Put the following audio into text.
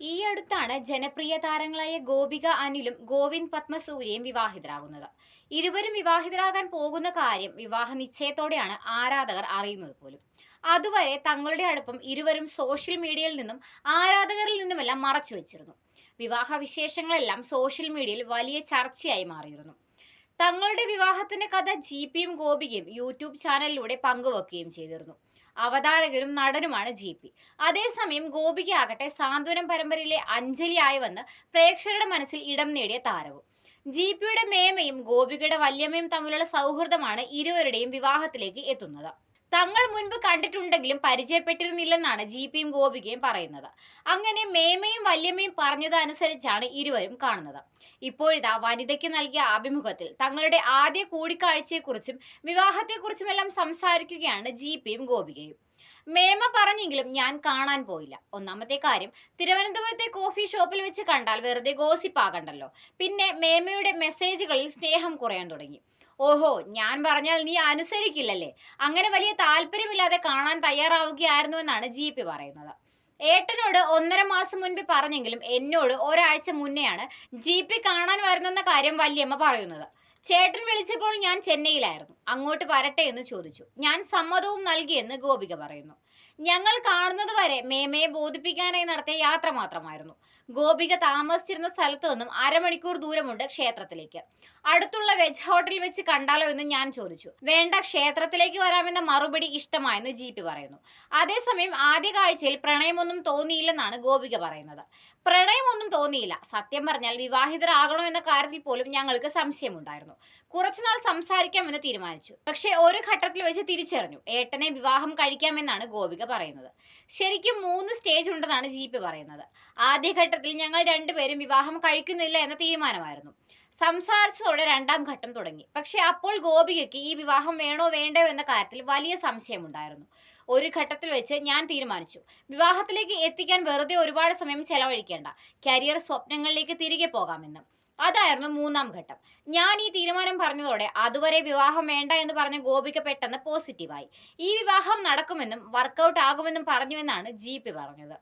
ഈ അടുത്താണ് ജനപ്രിയ താരങ്ങളായ ഗോപിക അനിലും ഗോവിന്ദ് പത്മസൂര്യയും വിവാഹിതരാകുന്നത്. ഇരുവരും വിവാഹിതരാകാൻ പോകുന്ന കാര്യം വിവാഹ നിശ്ചയത്തോടെയാണ് ആരാധകർ അറിയുന്നത് പോലും. അതുവരെ തങ്ങളുടെ അടുപ്പം ഇരുവരും സോഷ്യൽ മീഡിയയിൽ നിന്നും ആരാധകരിൽ നിന്നുമെല്ലാം മറച്ചു വെച്ചിരുന്നു. വിവാഹ വിശേഷങ്ങളെല്ലാം സോഷ്യൽ മീഡിയയിൽ വലിയ ചർച്ചയായി മാറിയിരുന്നു. തങ്ങളുടെ വിവാഹത്തിന്റെ കഥ ജിപിയും പിയും ഗോപികയും യൂട്യൂബ് ചാനലിലൂടെ പങ്കുവെക്കുകയും ചെയ്തിരുന്നു. അവതാരകരും നടനുമാണ് ജി പി അതേസമയം ആകട്ടെ സാന്ത്വനം പരമ്പരയിലെ അഞ്ജലിയായി വന്ന് പ്രേക്ഷകരുടെ മനസ്സിൽ ഇടം നേടിയ താരവും. ജി പിയുടെ മേമയും ഗോപികയുടെ വല്യമ്മയും തമ്മിലുള്ള സൗഹൃദമാണ് ഇരുവരുടെയും വിവാഹത്തിലേക്ക് എത്തുന്നത്. തങ്ങൾ മുൻപ് കണ്ടിട്ടുണ്ടെങ്കിലും പരിചയപ്പെട്ടിരുന്നില്ലെന്നാണ് ജി പിയും ഗോപികയും പറയുന്നത്. അങ്ങനെ മേമയും വല്യമ്മയും പറഞ്ഞതനുസരിച്ചാണ് ഇരുവരും കാണുന്നത്. ഇപ്പോഴിതാ വനിതയ്ക്ക് നൽകിയ ആഭിമുഖത്തിൽ തങ്ങളുടെ ആദ്യ കൂടിക്കാഴ്ചയെക്കുറിച്ചും വിവാഹത്തെക്കുറിച്ചുമെല്ലാം സംസാരിക്കുകയാണ് ജി പിയും ഗോപികയും. മേമ പറഞ്ഞെങ്കിലും ഞാൻ കാണാൻ പോയില്ല. ഒന്നാമത്തെ കാര്യം തിരുവനന്തപുരത്തെ കോഫി ഷോപ്പിൽ വെച്ച് കണ്ടാൽ വെറുതെ ഗോസിപ്പാകണ്ടല്ലോ പിന്നെ മേമയുടെ മെസ്സേജുകളിൽ സ്നേഹം കുറയാൻ തുടങ്ങി. ഓഹോ ഞാൻ പറഞ്ഞാൽ നീ അനുസരിക്കില്ലല്ലേ? അങ്ങനെ വലിയ താല്പര്യമില്ലാതെ കാണാൻ തയ്യാറാവുകയായിരുന്നു എന്നാണ് ജി പി പറയുന്നത്. ഏട്ടനോട് ഒന്നര മാസം മുൻപ് പറഞ്ഞെങ്കിലും എന്നോട് ഒരാഴ്ച മുന്നെയാണ് ജി പി കാണാൻ വരുന്നെന്ന കാര്യം വല്യമ്മ പറയുന്നത്. ചേട്ടൻ വിളിച്ചപ്പോൾ ഞാൻ ചെന്നൈയിലായിരുന്നു. അങ്ങോട്ട് വരട്ടെ എന്ന് ചോദിച്ചു. ഞാൻ സമ്മതവും നൽകിയെന്ന് ഗോപിക പറയുന്നു. ഞങ്ങൾ കാണുന്നത് വരെ മേമയെ ബോധിപ്പിക്കാനായി നടത്തിയ യാത്ര മാത്രമായിരുന്നു. ഗോപിക താമസിച്ചിരുന്ന സ്ഥലത്തു നിന്നും അരമണിക്കൂർ ദൂരമുണ്ട് ക്ഷേത്രത്തിലേക്ക്. അടുത്തുള്ള വെജ് ഹോട്ടലിൽ വെച്ച് കണ്ടാലോ എന്ന് ഞാൻ ചോദിച്ചു. വേണ്ട ക്ഷേത്രത്തിലേക്ക് വരാമെന്ന മറുപടി ഇഷ്ടമായെന്ന് ജി പി പറയുന്നു. അതേസമയം ആദ്യ കാഴ്ചയിൽ പ്രണയമൊന്നും തോന്നിയില്ലെന്നാണ് ഗോപിക പറയുന്നത്. പ്രണയമൊന്നും തോന്നിയില്ല. സത്യം പറഞ്ഞാൽ വിവാഹിതരാകണോ എന്ന കാര്യത്തിൽ പോലും ഞങ്ങൾക്ക് സംശയമുണ്ടായിരുന്നു. കുറച്ചുനാൾ സംസാരിക്കാമെന്ന് തീരുമാനിച്ചു. പക്ഷേ ഒരു ഘട്ടത്തിൽ വെച്ച് തിരിച്ചറിഞ്ഞു. ഏട്ടനെ വിവാഹം കഴിക്കാമെന്നാണ് ഗോപിക പറയുന്നത്. ശരിക്കും മൂന്ന് സ്റ്റേജ് ഉണ്ടെന്നാണ് ജി പി പറയുന്നത്. ആദ്യഘട്ടത്തിൽ ഞങ്ങൾ രണ്ടുപേരും വിവാഹം കഴിക്കുന്നില്ല എന്ന തീരുമാനമായിരുന്നു. സംസാരിച്ചതോടെ രണ്ടാം ഘട്ടം തുടങ്ങി. പക്ഷേ അപ്പോൾ ഗോപികയ്ക്ക് ഈ വിവാഹം വേണോ വേണ്ടോ എന്ന കാര്യത്തിൽ വലിയ സംശയമുണ്ടായിരുന്നു. ഒരു ഘട്ടത്തിൽ വെച്ച് ഞാൻ തീരുമാനിച്ചു. വിവാഹത്തിലേക്ക് എത്തിക്കാൻ വെറുതെ ഒരുപാട് സമയം ചെലവഴിക്കേണ്ട. കരിയർ സ്വപ്നങ്ങളിലേക്ക് തിരികെ പോകാമെന്ന്. അതായിരുന്നു മൂന്നാം ഘട്ടം. ഞാൻ ഈ തീരുമാനം പറഞ്ഞതോടെ അതുവരെ വിവാഹം വേണ്ട എന്ന് പറഞ്ഞ ഗോപിക പെട്ടെന്ന് പോസിറ്റീവായി ഈ വിവാഹം നടക്കുമെന്നും വർക്കൗട്ട് ആകുമെന്നും പറഞ്ഞുവെന്നാണ് ജി പി പറഞ്ഞത്.